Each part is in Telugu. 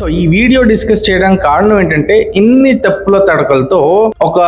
సో ఈ వీడియో డిస్కస్ చేయడానికి కారణం ఏంటంటే ఇన్ని తప్పుల తడకలతో ఒక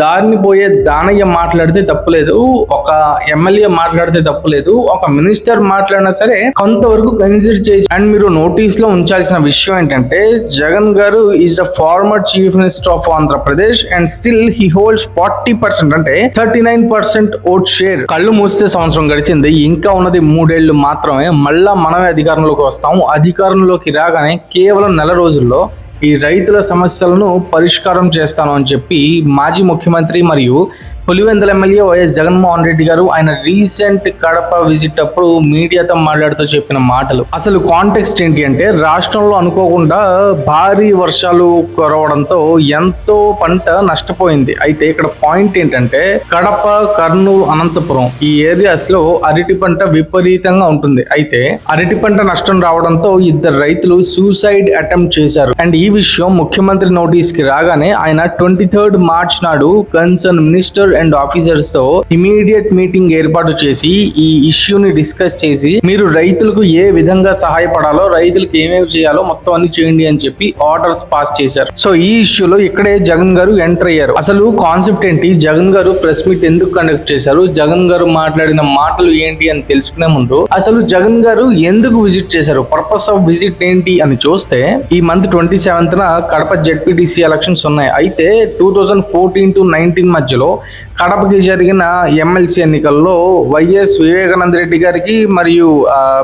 దారిని పోయే దానయ్య మాట్లాడితే తప్పులేదు ఒక ఎమ్మెల్యే మాట్లాడితే తప్పులేదు ఒక మినిస్టర్ మాట్లాడినా సరే కొంతవరకు కన్సిడర్ చేసి అండ్ మీరు నోటీస్లో ఉంచాల్సిన విషయం ఏంటంటే Jagan garu is the former chief minister of Andhra Pradesh and still he holds forty percent అంటే thirty nine percent vote share కళ్ళు మూస్తే సంవత్సరం గడిచింది ఇంకా ఉన్నది మూడేళ్ళు మాత్రమే. మళ్ళా మనమే అధికారంలోకి వస్తాము. అధికారంలోకి రాగానే కేవలం నెల రోజుల్లో ఈ రైతుల సమస్యలను పరిష్కారం చేస్తాను అని చెప్పి మాజీ ముఖ్యమంత్రి మరియు పులివెందుల ఎమ్మెల్యే వైఎస్ జగన్మోహన్ రెడ్డి గారు ఆయన రీసెంట్ కడప విజిట్ అప్పుడు మీడియాతో మాట్లాడుతూ చెప్పిన మాటలు. అసలు కాంటెక్స్ట్ ఏంటి అంటే రాష్ట్రంలో అనుకోకుండా భారీ వర్షాలు కురవడంతో ఎంతో పంట నష్టపోయింది. అయితే ఇక్కడ పాయింట్ ఏంటంటే కడప కర్నూలు అనంతపురం ఈ ఏరియాస్లో అరటి పంట విపరీతంగా ఉంటుంది. అయితే అరటి పంట నష్టం రావడంతో ఇద్దరు రైతులు సూసైడ్ అటెంప్ట్ చేశారు. అండ్ ఈ విషయం ముఖ్యమంత్రి నోటీస్కి రాగానే ఆయన ట్వంటీ థర్డ్ మార్చ్ నాడు కన్సర్న్ మినిస్టర్ అండ్ ఆఫీసర్స్తో ఇమీడియట్ మీటింగ్ ఏర్పాటు చేసి ఈ ఇష్యూని డిస్కస్ చేసి మీరు రైతులకు ఏ విధంగా సహాయపడాలో రైతులకు ఏమేమి చేయాలో మొత్తం అన్ని చేయండి అని చెప్పి ఆర్డర్స్ పాస్ చేశారు. సో ఈ ఇష్యూలో ఇక్కడే జగన్ గారు ఎంటర్ అయ్యారు. అసలు కాన్సెప్ట్ ఏంటి? జగన్ గారు ప్రెస్ మీట్ ఎందుకు కండక్ట్ చేశారు? జగన్ గారు మాట్లాడిన మాటలు ఏంటి అని తెలుసుకునే ముందు అసలు జగన్ గారు ఎందుకు విజిట్ చేశారు? పర్పస్ ఆఫ్ విజిట్ ఏంటి అని చూస్తే ఈ month twenty seventh Kadapa ZPTC elections ఉన్నాయి. అయితే two thousand fourteen to nineteen మధ్యలో కడపకి జరిగిన ఎమ్మెల్సీ ఎన్నికల్లో వైఎస్ వివేకానంద రెడ్డి గారికి మరియు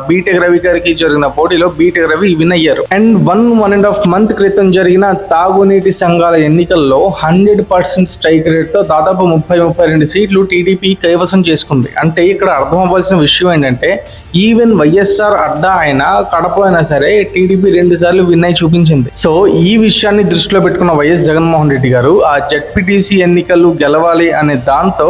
బీటెక్ రవి గారికి జరిగిన పోటీలో బీటెక్ రవి విన్ అయ్యారు. And one one and half month క్రితం జరిగిన తాగునీటి సంఘాల ఎన్నికల్లో హండ్రెడ్ పర్సెంట్ స్ట్రైక్ రేట్తో దాదాపు ముప్పై ముప్పై రెండు సీట్లు టీడీపీ కైవసం చేసుకుంది. అంటే ఇక్కడ అర్థం అవ్వాల్సిన విషయం ఏంటంటే ఈవెన్ వైఎస్ఆర్ అడ్డా అయినా కడప అయినా సరే టీడీపీ రెండు సార్లు విన్ అయి చూపించింది. సో ఈ విషయాన్ని దృష్టిలో పెట్టుకున్న వైఎస్ జగన్మోహన్ రెడ్డి గారు ఆ జడ్పీటీసీ ఎన్నికలు గెలవాలి అనే దాంతో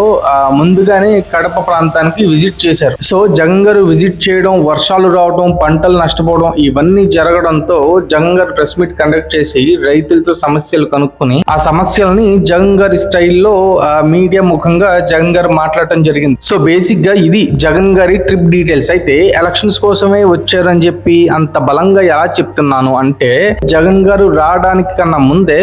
ముందుగానే కడప ప్రాంతానికి విజిట్ చేశారు. సో జగన్ గారు విజిట్ చేయడం వర్షాలు రావడం పంటలు నష్టపోవడం ఇవన్నీ జరగడంతో జగన్ గారు ప్రెస్ మీట్ కండక్ట్ చేసి రైతులతో సమస్యలు కనుక్కొని ఆ సమస్యలని జగన్ గారి స్టైల్లో మీడియా ముఖంగా జగన్ గారు మాట్లాడటం జరిగింది. సో బేసిక్గా ఇది జగన్ గారి ట్రిప్ డీటెయిల్స్. అయితే ఎలక్షన్స్ కోసమే వచ్చారని చెప్పి అంత బలంగా ఎలా చెప్తున్నాను అంటే జగన్ గారు రావడానికి కన్నా ముందే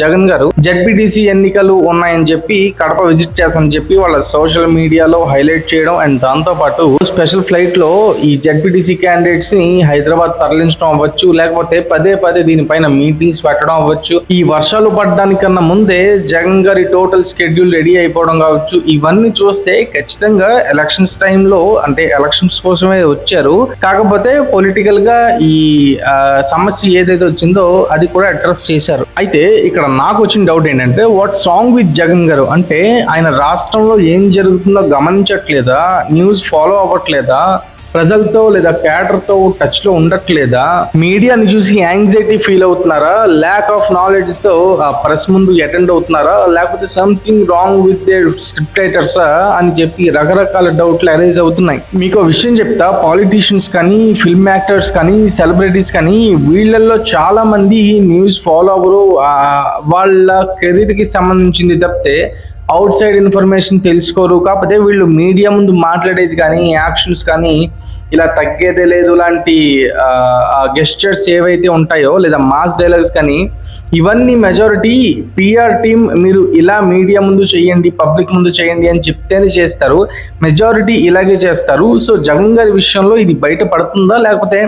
జగన్ గారు జడ్పీటీసీ ఎన్నికలు ఉన్నాయని చెప్పి కడప విజిట్ చేస్తానని చెప్పి వాళ్ళ సోషల్ మీడియాలో హైలైట్ చేయడం అండ్ దాంతో పాటు స్పెషల్ ఫ్లైట్లో ఈ జడ్పీటీసీ క్యాండిడేట్స్ని హైదరాబాద్ తరలించడం అవ్వచ్చు లేకపోతే పదే పదే దీనిపైన మీటింగ్స్ పెట్టడం అవ్వచ్చు. ఈ వర్షాలు పడడానికన్నా ముందే జగన్ గారి టోటల్ షెడ్యూల్ రెడీ అయిపోవడం కావచ్చు. ఇవన్నీ చూస్తే ఖచ్చితంగా ఎలక్షన్స్ టైంలో అంటే ఎలక్షన్స్ కోసమే వచ్చారు. కాకపోతే పొలిటికల్గా ఈ సమస్య ఏదైతే వచ్చిందో అది కూడా అడ్రస్ చేశారు. అయితే ఇక్కడ నాకు వచ్చిన డౌట్ ఏంటంటే వాట్ సాంగ్ విత్ జగన్ గారు? అంటే ఆయన రాష్ట్రంలో ఏం జరుగుతుందో గమనించట్లేదా? News follow అవ్వట్లేదా? ప్రజలతో లేదా క్యాడర్తో టచ్లో టచ్లో ఉండట్లేదా? మీడియాని చూసి యాంగ్జైటీ ఫీల్ అవుతున్నారా? ల్యాక్ ఆఫ్ నాలెడ్జ్తో ప్రెస్ ముందు అటెండ్ అవుతున్నారా? లేకపోతే something wrong with the script writers అని చెప్పి రకరకాల డౌట్లు అరైజ్ అవుతున్నాయి. మీకు ఒక విషయం చెప్తా. పాలిటీషియన్స్ కానీ ఫిల్మ్ యాక్టర్స్ కానీ సెలబ్రిటీస్ కానీ వీళ్ళల్లో చాలా మంది న్యూస్ ఫాలో అవ్వరు వాళ్ళ కెరీర్కి సంబంధించింది తప్పితే అవుట్ సైడ్ ఇన్ఫర్మేషన్ తెలుసుకోరు. కాకపోతే వీళ్ళు మీడియా ముందు మాట్లాడేది కానీ యాక్షన్స్ కానీ ఇలా తగ్గేదే లేదు. లాంటి గెస్టర్స్ ఏవైతే ఉంటాయో లేదా మాస్ డైలాగ్స్ కానీ ఇవన్నీ మెజారిటీ పిఆర్ టీమ్ మీరు ఇలా మీడియా ముందు చేయండి పబ్లిక్ ముందు చేయండి అని చెప్తేనే చేస్తారు. మెజారిటీ ఇలాగే చేస్తారు. సో జగన్ గారి విషయంలో ఇది బయట పడుతుందా? లేకపోతే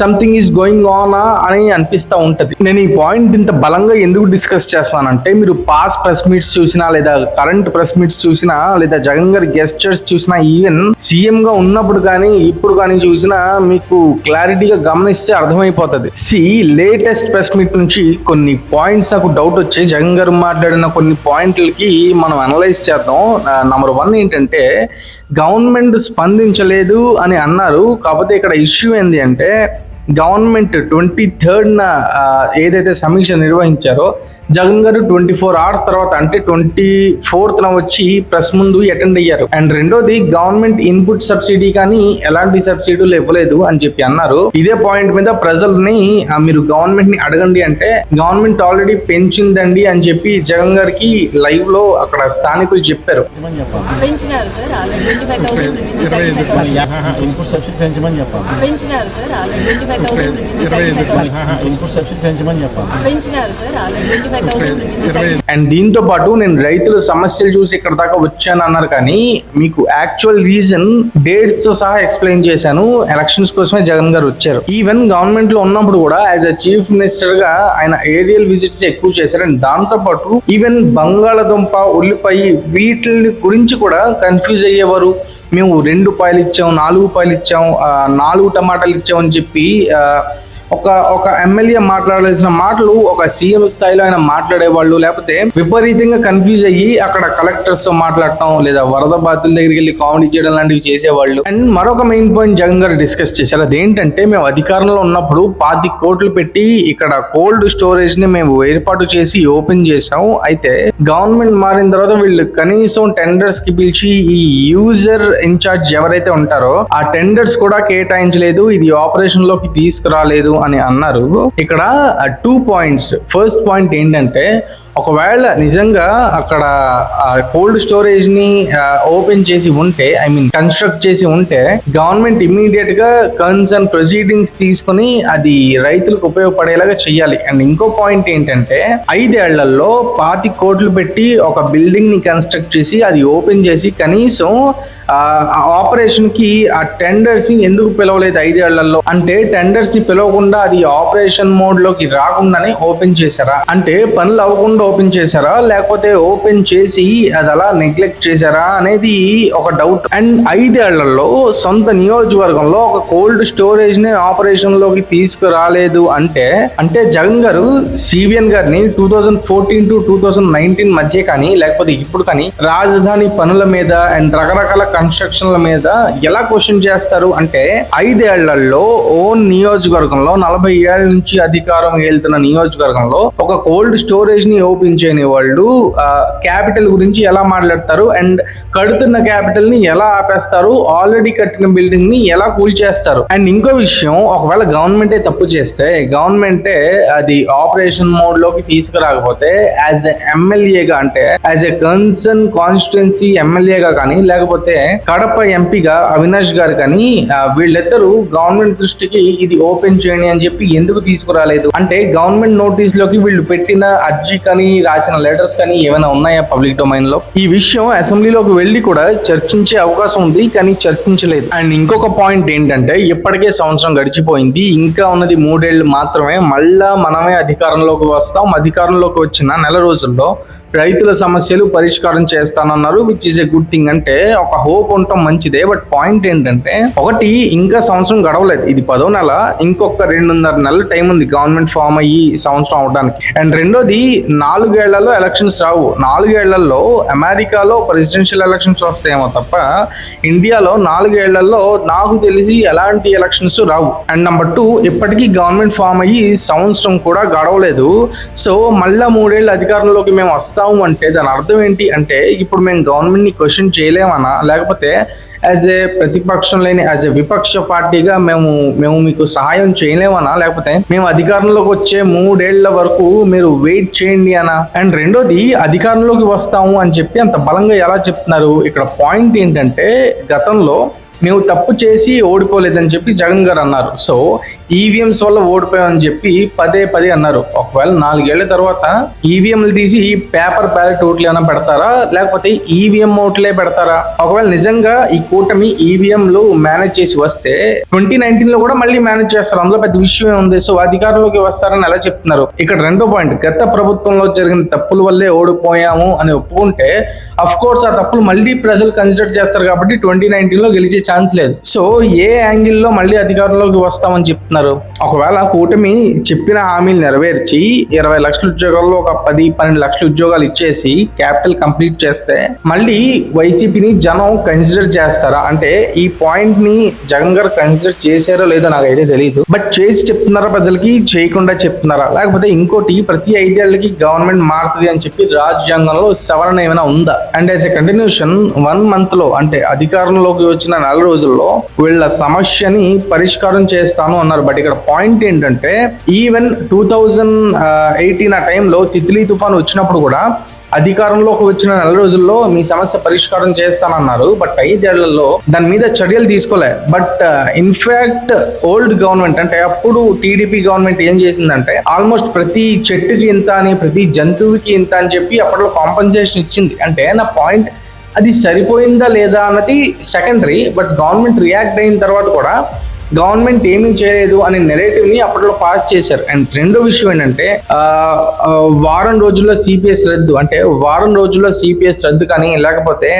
సంథింగ్ ఈజ్ గోయింగ్ ఆనా అని అనిపిస్తూ ఉంటుంది. నేను ఈ పాయింట్ ఇంత బలంగా ఎందుకు డిస్కస్ చేస్తానంటే మీరు పాస్ ప్రెస్ మీట్స్ చూసినా లేదా కరెంట్ ప్రెస్ మీట్స్ చూసినా లేదా జగన్ గారి గెస్టర్స్ చూసినా ఈవెన్ సీఎం గా ఉన్నప్పుడు కానీ ఇప్పుడు కానీ చూసినా మీకు క్లారిటీగా గమనిస్తే అర్థమైపోతుంది. సి లేటెస్ట్ ప్రెస్ మీట్ నుంచి కొన్ని పాయింట్స్ నాకు డౌట్ వచ్చాయి జగన్ గారు మాట్లాడిన కొన్ని పాయింట్లకి మనం అనలైజ్ చేద్దాం. నంబర్ వన్ ఏంటంటే గవర్నమెంట్ స్పందించలేదు అని అన్నారు. కాకపోతే ఇక్కడ ఇష్యూ ఏంటి అంటే గవర్నమెంట్ ట్వంటీ థర్డ్న ఏదైతే సమీక్ష నిర్వహించారో జగన్ గారు ట్వంటీ ఫోర్ అవర్స్ తర్వాత అంటే ట్వంటీ ఫోర్త్ వచ్చి ప్రెస్ ముందు అటెండ్ అయ్యారు. అండ్ రెండోది గవర్నమెంట్ ఇన్పుట్ సబ్సిడీ కానీ ఎలాంటి సబ్సిడీలు ఇవ్వలేదు అని చెప్పి అన్నారు. ఇదే పాయింట్ మీద ప్రజల్ని మీరు గవర్నమెంట్ని అడగండి అంటే గవర్నమెంట్ ఆల్రెడీ పెంచిందండి అని చెప్పి జగన్ గారికి లైవ్లో అక్కడ స్థానికులు చెప్పారు. పెంచినారు సార్ పెంచినారు సార్ పెంచినారు సార్ అండ్ దీంతో పాటు నేను రైతుల సమస్యలు చూసి ఇక్కడ దాకా వచ్చాను అన్నారు కానీ మీకు యాక్చువల్ రీజన్ డేట్స్తో సహా ఎక్స్ప్లెయిన్ చేశాను. ఎలక్షన్స్ కోసమే జగన్ గారు వచ్చారు. ఈవెన్ గవర్నమెంట్లో ఉన్నప్పుడు కూడా యాజ్ అ చీఫ్ మినిస్టర్గా ఆయన ఏరియల్ విజిట్స్ ఎక్కువ చేశారు అండ్ దాంతో పాటు ఈవెన్ బంగాళదుంప ఉల్లిపాయ వీటి గురించి కూడా కన్ఫ్యూజ్ అయ్యేవారు. మేము రెండు పాయలు ఇచ్చాం నాలుగు పాయలు ఇచ్చాం నాలుగు టమాటాలు ఇచ్చామని చెప్పి ఒక ఒక ఎమ్మెల్యే మాట్లాడాల్సిన మాటలు ఒక సీఎం స్థాయిలో ఆయన మాట్లాడేవాళ్ళు లేకపోతే విపరీతంగా కన్ఫ్యూజ్ అయ్యి అక్కడ కలెక్టర్స్తో మాట్లాడటం లేదా వరద బాధితుల దగ్గరికి వెళ్ళి కామెడీ చేయడం లాంటివి చేసేవాళ్ళు. అండ్ మరొక మెయిన్ పాయింట్ జగన్ గారు డిస్కస్ చేశారు. అదేంటంటే మేము అధికారంలో ఉన్నప్పుడు పాతి కోట్లు పెట్టి ఇక్కడ కోల్డ్ స్టోరేజ్ని మేము ఏర్పాటు చేసి ఓపెన్ చేసాం అయితే గవర్నమెంట్ మారిన తర్వాత వీళ్ళు కనీసం టెండర్స్కి పిలిచి ఈ యూజర్ ఇన్ఛార్జ్ ఎవరైతే ఉంటారో ఆ టెండర్స్ కూడా కేటాయించలేదు. ఇది ఆపరేషన్లోకి తీసుకురాలేదు. అని అన్నారు. ఇక్కడ టూ పాయింట్స్ ఫస్ట్ పాయింట్ ఏంటంటే ఒకవేళ నిజంగా అక్కడ కోల్డ్ స్టోరేజ్ని ఓపెన్ చేసి ఉంటే ఐ మీన్ కన్స్ట్రక్ట్ చేసి ఉంటే గవర్నమెంట్ ఇమీడియట్గా కన్సర్న్ ప్రొసీడింగ్స్ తీసుకుని అది రైతులకు ఉపయోగపడేలాగా చేయాలి అండ్ ఇంకో పాయింట్ ఏంటంటే ఐదేళ్ళలో పాతి కోట్లు పెట్టి ఒక బిల్డింగ్ని కన్స్ట్రక్ట్ చేసి అది ఓపెన్ చేసి కనీసం ఆపరేషన్కి ఆ టెండర్స్ని ఎందుకు పిలవలేదు ఐదేళ్ళలో? అంటే టెండర్స్ని పిలవకుండా అది ఆపరేషన్ మోడ్లోకి రాకుండానే ఓపెన్ చేశారా? అంటే పనులు అవ్వకుండా ఓపెన్ చేశారా? లేకపోతే ఓపెన్ చేసి అది అలా నెగ్లెక్ట్ చేశారా అనేది ఒక డౌట్. అండ్ ఐదేళ్ళలో సొంత నియోజకవర్గంలో ఒక కోల్డ్ స్టోరేజ్ని ఆపరేషన్లోకి తీసుకురాలేదు అంటే అంటే జగన్ గారు సివిఎన్ గారిని two thousand fourteen to two thousand nineteen మధ్య కానీ లేకపోతే ఇప్పుడు కానీ రాజధాని పనుల మీద అండ్ రకరకాల కన్స్ట్రక్షన్ల మీద ఎలా క్వశ్చన్ చేస్తారు అంటే ఐదేళ్ళలో ఓన్ నియోజకవర్గంలో నలభై ఏళ్ళ నుంచి అధికారం వెళ్తున్న నియోజకవర్గంలో ఒక కోల్డ్ స్టోరేజ్ని ఓపెన్ వాళ్ళు క్యాపిటల్ గురించి ఎలా మాట్లాడతారు అండ్ కడుతున్న క్యాపిటల్ని ఎలా ఆపేస్తారు ఆల్రెడీ కట్టిన బిల్డింగ్ని ఎలా కూల్ చేస్తారు అండ్ ఇంకో విషయం ఒకవేళ గవర్నమెంటే తప్పు చేస్తే గవర్నమెంటే అది ఆపరేషన్ మోడ్లోకి తీసుకురాకపోతే యాజ్ ఎ ఎమ్మెల్యేగా అంటే యాజ్ ఎ కన్సర్న్ కాన్స్టిట్యున్సీ ఎమ్మెల్యేగా కానీ లేకపోతే కడప ఎంపీగా అవినాష్ గారు కానీ వీళ్ళిద్దరూ గవర్నమెంట్ దృష్టికి ఇది ఓపెన్ చేయండి అని చెప్పి ఎందుకు తీసుకురాలేదు? అంటే గవర్నమెంట్ నోటీస్లోకి వీళ్ళు పెట్టిన అర్జీ కానీ రాసిన లెటర్స్ కానీ ఏమైనా ఉన్నాయా పబ్లిక్ డొమైన్లో? ఈ విషయం అసెంబ్లీలోకి వెళ్ళి కూడా చర్చించే అవకాశం ఉంది కానీ చర్చించలేదు. అండ్ ఇంకొక పాయింట్ ఏంటంటే ఇప్పటికే సంవత్సరం గడిచిపోయింది. ఇంకా ఉన్నది మూడేళ్ళు మాత్రమే. మళ్ళా మనమే అధికారంలోకి వస్తాం. అధికారంలోకి వచ్చిన నెల రోజుల్లో రైతుల సమస్యలు పరిష్కారం చేస్తానన్నారు which is a good thing అంటే ఒక హోప్ ఉండటం మంచిదే బట్ పాయింట్ ఏంటంటే ఒకటి ఇంకా సంవత్సరం గడవలేదు. ఇది పదో నెల ఇంకొక రెండున్నర నెలల టైం ఉంది గవర్నమెంట్ ఫామ్ అయ్యి సంవత్సరం అవడానికి. అండ్ రెండోది నాలుగేళ్ళలో ఎలక్షన్స్ రావు. నాలుగేళ్ళలో అమెరికాలో ప్రెసిడెన్షియల్ ఎలక్షన్స్ వస్తాయేమో తప్ప ఇండియాలో నాలుగేళ్ళలో నాకు తెలిసి ఎలాంటి ఎలక్షన్స్ రావు. అండ్ నెంబర్ టూ ఇప్పటికీ గవర్నమెంట్ ఫామ్ అయ్యి సంవత్సరం కూడా గడవలేదు. సో మళ్ళా మూడేళ్ళు అధికారంలోకి మేము వస్తాం. వస్తాము అంటే దాని అర్థం ఏంటి అంటే ఇప్పుడు మేము గవర్నమెంట్ని క్వశ్చన్ చేయలేమనా లేకపోతే యాజ్ ఏ ప్రతిపక్షం లేని యాజ్ ఏ విపక్ష పార్టీగా మేము మేము మీకు సహాయం చేయలేమనా లేకపోతే మేము అధికారంలోకి వచ్చే మూడేళ్ళ వరకు మీరు వెయిట్ చేయండి అనా అండ్ రెండోది అధికారంలోకి వస్తాము అని చెప్పి అంత బలంగా ఎలా చెప్తున్నారు? ఇక్కడ పాయింట్ ఏంటంటే గతంలో మేము తప్పు చేసి ఓడిపోలేదని చెప్పి జగన్ గారు అన్నారు. సో ఈవీఎంస్ వల్ల ఓడిపోయామని చెప్పి పదే పదే అన్నారు. ఒకవేళ నాలుగేళ్ళ తర్వాత ఈవీఎంలు తీసి పేపర్ బ్యాలెట్ ఓట్లు ఏమైనా పెడతారా? లేకపోతే ఈవీఎం ఓట్లే పెడతారా? ఒకవేళ నిజంగా ఈ కూటమి ఈవీఎంలు మేనేజ్ చేసి వస్తే ట్వంటీ నైన్టీన్లో కూడా మళ్ళీ మేనేజ్ చేస్తారు. అందులో పెద్ద విషయం ఉంది. సో అధికారంలోకి వస్తారని ఎలా చెప్తున్నారు? ఇక్కడ రెండో పాయింట్ గత ప్రభుత్వంలో జరిగిన తప్పుల వల్లే ఓడిపోయాము అని ఒప్పుకుంటే అఫ్ కోర్స్ ఆ తప్పులు మళ్ళీ ప్రజలు కన్సిడర్ చేస్తారు కాబట్టి ట్వంటీ నైన్టీన్లో గెలిచే ఛాన్స్ లేదు. సో ఏ యాంగిల్లో మళ్ళీ అధికారంలోకి వస్తామని చెప్తున్నారు? ఒకవేళ కూటమి చెప్పిన హామీలు నెరవేర్చి ఇరవై లక్షల ఉద్యోగాల్లో ఒక పది పన్నెండు లక్షల ఉద్యోగాలు ఇచ్చేసి క్యాపిటల్ కంప్లీట్ చేస్తే మళ్ళీ వైసీపీని జనం కన్సిడర్ చేస్తారా? అంటే ఈ పాయింట్ని జగన్ గారు కన్సిడర్ చేశారో లేదో నాకు అయితే తెలియదు బట్ చేసి చెప్తున్నారా ప్రజలకి? చేయకుండా చెప్తున్నారా? లేకపోతే ఇంకోటి ప్రతి ఐదేళ్ళకి గవర్నమెంట్ మారుతుంది అని చెప్పి రాజ్యాంగంలో సవరణ ఏమైనా ఉందా? And as a continuation one మంత్లో అంటే అధికారంలోకి వచ్చిన నెల రోజుల్లో వీళ్ళ సమస్యని పరిష్కారం చేస్తాను అన్నారు. బట్ ఇక్కడ పాయింట్ ఏంటంటే ఈవెన్ టూ థౌజండ్ ఎయిటీన్ ఆ టైంలో తిత్లీ తుఫాన్ వచ్చినప్పుడు కూడా అధికారంలోకి వచ్చిన నెల రోజుల్లో మీ సమస్య పరిష్కారం చేస్తానన్నారు. బట్ ఐదేళ్ళలో దాని మీద చర్యలు తీసుకోలే. బట్ ఇన్ఫాక్ట్ ఓల్డ్ గవర్నమెంట్ అంటే అప్పుడు టీడీపీ గవర్నమెంట్ ఏం చేసిందంటే ఆల్మోస్ట్ ప్రతి చెట్టుకి ఇంత అని ప్రతి జంతువుకి ఇంత అని చెప్పి అప్పట్లో కాంపన్సేషన్ ఇచ్చింది. అంటే నా పాయింట్ అది సరిపోయిందా లేదా అన్నది సెకండరీ బట్ గవర్నమెంట్ రియాక్ట్ అయిన తర్వాత కూడా గవర్నమెంట్ ఏమీ చేయలేదు అనే నెరేటివ్ని అప్పట్లో పాస్ చేశారు. అండ్ రెండో విషయం ఏంటంటే వారం రోజుల్లో సిపిఎస్ రద్దు అంటే వారం రోజుల్లో సిపిఎస్ రద్దు కానీ లేకపోతే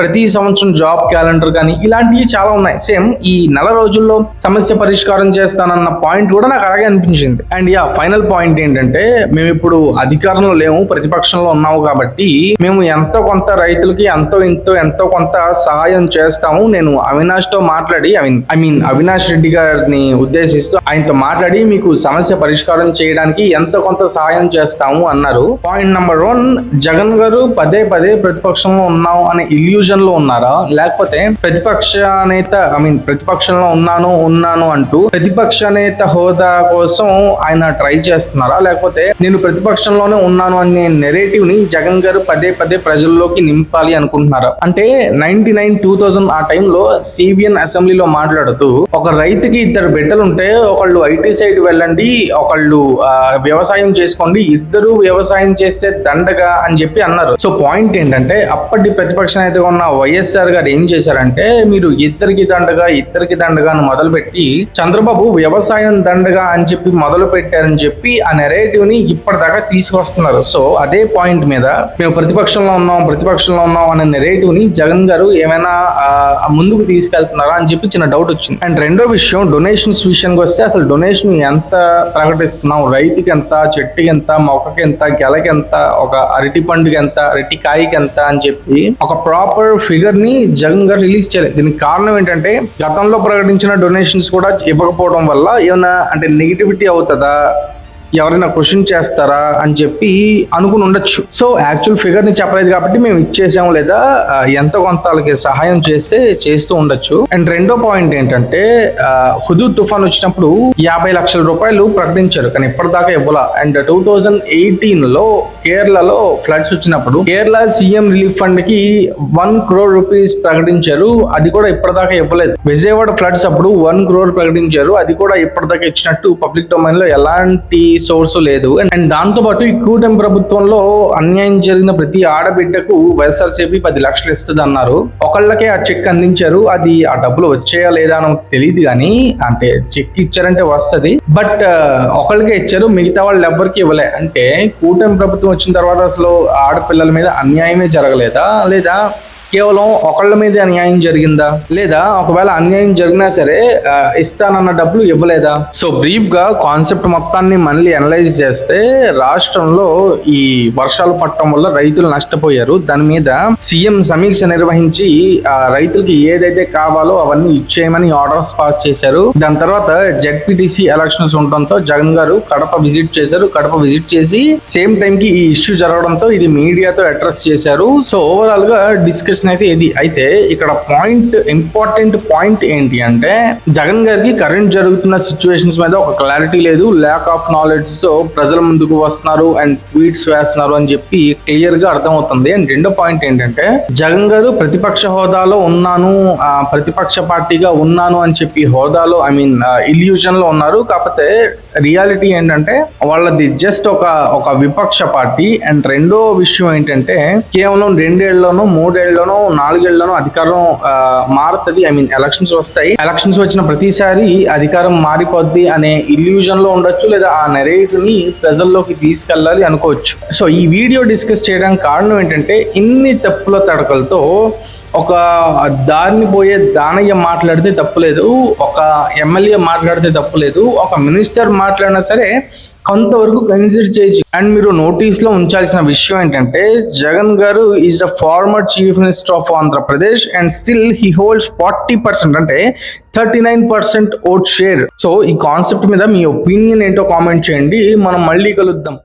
ప్రతి సంవత్సరం జాబ్ క్యాలెండర్ కానీ ఇలాంటివి చాలా ఉన్నాయి. సేమ్ ఈ నెల రోజుల్లో సమస్య పరిష్కారం చేస్తానన్న పాయింట్ కూడా నాకు అలాగే అనిపించింది. అండ్ యా ఫైనల్ పాయింట్ ఏంటంటే మేము ఇప్పుడు అధికారంలో లేము ప్రతిపక్షంలో ఉన్నాము కాబట్టి మేము ఎంతో కొంత రైతులకి ఎంతో ఎంతో ఎంతో కొంత సహాయం చేస్తాము. నేను అవినాష్తో మాట్లాడి ఐ మీన్ అవినాష్ అవినాష్ రెడ్డి గారిని ఉద్దేశిస్తూ ఆయనతో మాట్లాడి మీకు సమస్య పరిష్కారం చేయడానికి ఎంత కొంత సహాయం చేస్తాము అన్నారు. పాయింట్ నెంబర్ వన్ జగన్ గారు పదే పదే ప్రతిపక్షంలో ఉన్నాం అనే ఇల్యూజన్లో ఉన్నారా? లేకపోతే ప్రతిపక్ష నేత ఐ మీన్ ప్రతిపక్షంలో ఉన్నాను ఉన్నాను అంటూ ప్రతిపక్ష నేత హోదా కోసం ఆయన ట్రై చేస్తున్నారా? లేకపోతే నేను ప్రతిపక్షంలోనే ఉన్నాను అనే నెరేటివ్ని జగన్ గారు పదే పదే ప్రజల్లోకి నింపాలి అనుకుంటున్నారా? అంటే నైన్టీ నైన్ టూ థౌజండ్ ఆ టైంలో సిబిఎన్ అసెంబ్లీలో మాట్లాడుతూ ఒక రైతుకి ఇద్దరు బిడ్డలు ఉంటే ఒకళ్ళు ఐటీ సైడ్ వెళ్ళండి ఒకళ్ళు వ్యవసాయం చేసుకోండి ఇద్దరు వ్యవసాయం చేస్తే దండగా అని చెప్పి అన్నారు. సో పాయింట్ ఏంటంటే అప్పటి ప్రతిపక్ష నేతగా ఉన్న వైఎస్ఆర్ గారు ఏం చేశారంటే మీరు ఇద్దరికి దండగా ఇద్దరికి దండగా అని మొదలుపెట్టి చంద్రబాబు వ్యవసాయం దండగా అని చెప్పి మొదలు పెట్టారని చెప్పి ఆ నెరేటివ్ని ఇప్పటిదాకా తీసుకొస్తున్నారు. సో అదే పాయింట్ మీద మేము ప్రతిపక్షంలో ఉన్నాం ప్రతిపక్షంలో ఉన్నాం అనే నెరేటివ్ని జగన్ గారు ఏమైనా ముందుకు తీసుకెళ్తున్నారా అని చెప్పి చిన్న డౌట్ వచ్చింది. అండ్ రెండో విషయం డొనేషన్స్ విషయానికి వస్తే అసలు డొనేషన్ ఎంత ప్రకటిస్తున్నాం? రైతుకి ఎంత చెట్టుకి ఎంత మొక్కకి ఎంత గెలకి ఎంత ఒక అరటి పండుగ ఎంత అరటి కాయకి ఎంత అని చెప్పి ఒక ప్రాపర్ ఫిగర్ని జగన్ గారు రిలీజ్ చేయలేదు. దీనికి కారణం ఏంటంటే గతంలో ప్రకటించిన డొనేషన్స్ కూడా ఇవ్వకపోవడం వల్ల ఏమైనా అంటే నెగిటివిటీ అవుతుందా? ఎవరైనా క్వశ్చన్ చేస్తారా అని చెప్పి అనుకుని ఉండొచ్చు. సో యాక్చువల్ ఫిగర్ని చెప్పలేదు కాబట్టి మేము ఇచ్చేసాం లేదా ఎంత ఎంతో కొంత వాళ్ళకి సహాయం చేస్తే చేస్తూ ఉండొచ్చు. అండ్ రెండో పాయింట్ ఏంటంటే ఆ, హుదూద్ తుఫాన్ వచ్చినప్పుడు యాభై లక్షల రూపాయలు ప్రకటించారు కానీ ఇప్పటిదాకా ఇవ్వాల. అండ్ టూ థౌజండ్ ఎయిటీన్లో కేరళలో ఫ్లడ్స్ వచ్చినప్పుడు కేరళ సీఎం రిలీఫ్ ఫండ్కి వన్ క్రోర్ రూపీస్ ప్రకటించారు అది కూడా ఇప్పటిదాకా ఇవ్వలేదు. విజయవాడ ఫ్లడ్స్ అప్పుడు వన్ క్రోర్ ప్రకటించారు అది కూడా ఇప్పటిదాకా ఇచ్చినట్టు పబ్లిక్ డొమైన్లో ఎలాంటి సోర్స్ లేదు. అండ్ దాంతోపాటు ఈ కూటమి ప్రభుత్వంలో అన్యాయం జరిగిన ప్రతి ఆడబిడ్డకు వైఎస్ఆర్సీపీ పది లక్షలు ఇస్తుంది అన్నారు. ఒకళ్ళకే ఆ చెక్ అందించారు. అది ఆ డబ్బులు వచ్చాయా లేదా అని తెలియదు కానీ అంటే చెక్ ఇచ్చారంటే వస్తుంది. బట్ ఒకళ్ళకే ఇచ్చారు. మిగతా వాళ్ళు ఎవ్వరికి ఇవ్వలే. అంటే కూటమి ప్రభుత్వం వచ్చిన తర్వాత అసలు ఆడపిల్లల మీద అన్యాయమే జరగలేదా లేదా? కేవలం ఒకళ్ళ మీద అన్యాయం జరిగిందా? లేదా ఒకవేళ అన్యాయం జరిగినా సరే ఇస్తానన్న డబ్బులు ఇవ్వలేదా? సో బ్రీఫ్గా కాన్సెప్ట్ మొత్తాన్ని మళ్ళీ అనలైజ్ చేస్తే రాష్ట్రంలో ఈ వర్షాలు పట్టడం వల్ల రైతులు నష్టపోయారు. దాని మీద సీఎం సమీక్ష నిర్వహించి ఆ రైతులకి ఏదైతే కావాలో అవన్నీ ఇచ్చేయమని ఆర్డర్స్ పాస్ చేశారు. దాని తర్వాత జెడ్పీటీసీ ఎలక్షన్స్ ఉండడంతో జగన్ గారు కడప విజిట్ చేశారు. కడప విజిట్ చేసి సేమ్ టైం కి ఈ ఇష్యూ జరగడంతో ఇది మీడియాతో అడ్రస్ చేశారు. సో ఓవరాల్గా డిస్కషన్ అయితే ఇది అయితే ఇక్కడ పాయింట్ ఇంపార్టెంట్ పాయింట్ ఏంటి అంటే జగన్ గారికి కరెంట్ జరుగుతున్న సిచ్యువేషన్స్ మీద ఒక క్లారిటీ లేదు. ల్యాక్ ఆఫ్ నాలెడ్జ్తో ప్రజల ముందుకు వస్తున్నారు అండ్ ట్వీట్స్ వేస్తున్నారు అని చెప్పి క్లియర్గా అర్థమవుతుంది. అండ్ రెండో పాయింట్ ఏంటంటే జగన్ గారు ప్రతిపక్ష హోదాలో ఉన్నాను ప్రతిపక్ష పార్టీగా ఉన్నాను అని చెప్పి హోదాలో ఐ మీన్ ఇల్యూజన్లో ఉన్నారు. కాకపోతే రియాలిటీ ఏంటంటే వాళ్ళది జస్ట్ ఒక ఒక విపక్ష పార్టీ. అండ్ రెండో విషయం ఏంటంటే కేవలం రెండేళ్ళలోనో మూడేళ్ళలోనో నాలుగేళ్ళలోనో అధికారం మారుతుంది. ఐ మీన్ ఎలక్షన్స్ వస్తాయి. ఎలక్షన్స్ వచ్చిన ప్రతిసారి అధికారం మారిపోద్ది అనే ఇల్యూజన్లో ఉండొచ్చు లేదా ఆ నెరేటివ్ని ప్రజల్లోకి తీసుకెళ్ళాలి అనుకోవచ్చు. సో ఈ వీడియో డిస్కస్ చేయడానికి కారణం ఏంటంటే ఇన్ని తప్పుల తడకలతో ఒక దారిని పోయే దానయ్య మాట్లాడితే తప్పులేదు ఒక ఎమ్మెల్యే మాట్లాడితే తప్పులేదు ఒక మినిస్టర్ మాట్లాడినా సరే కొంతవరకు కన్సిడర్ చేయొచ్చు. అండ్ మీరు నోటీస్లో ఉంచాల్సిన విషయం ఏంటంటే జగన్ గారు is the former chief minister of Andhra Pradesh and still he holds forty percent అంటే thirty nine percent vote share so ఈ కాన్సెప్ట్ మీద మీ ఒపీనియన్ ఏంటో కామెంట్ చేయండి. మనం మళ్ళీ కలుద్దాం.